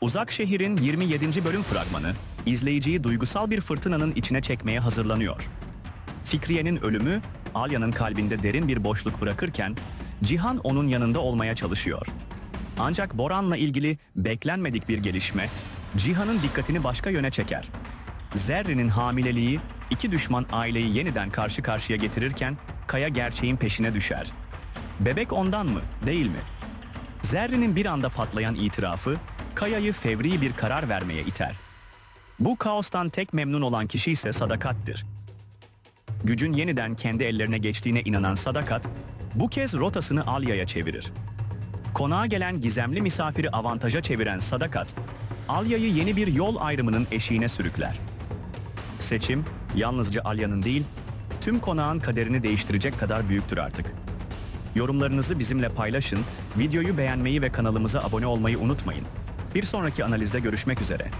Uzak Şehir'in 27. bölüm fragmanı, izleyiciyi duygusal bir fırtınanın içine çekmeye hazırlanıyor. Fikriye'nin ölümü, Alya'nın kalbinde derin bir boşluk bırakırken, Cihan onun yanında olmaya çalışıyor. Ancak Boran'la ilgili beklenmedik bir gelişme, Cihan'ın dikkatini başka yöne çeker. Zerrin'in hamileliği, iki düşman aileyi yeniden karşı karşıya getirirken, Kaya gerçeğin peşine düşer. Bebek ondan mı, değil mi? Zerrin'in bir anda patlayan itirafı, Kaya'yı fevri bir karar vermeye iter. Bu kaostan tek memnun olan kişi ise Sadakat'tir. Gücün yeniden kendi ellerine geçtiğine inanan Sadakat, bu kez rotasını Alya'ya çevirir. Konağa gelen gizemli misafiri avantaja çeviren Sadakat, Alya'yı yeni bir yol ayrımının eşiğine sürükler. Seçim, yalnızca Alya'nın değil, tüm konağın kaderini değiştirecek kadar büyüktür artık. Yorumlarınızı bizimle paylaşın, videoyu beğenmeyi ve kanalımıza abone olmayı unutmayın. Bir sonraki analizde görüşmek üzere.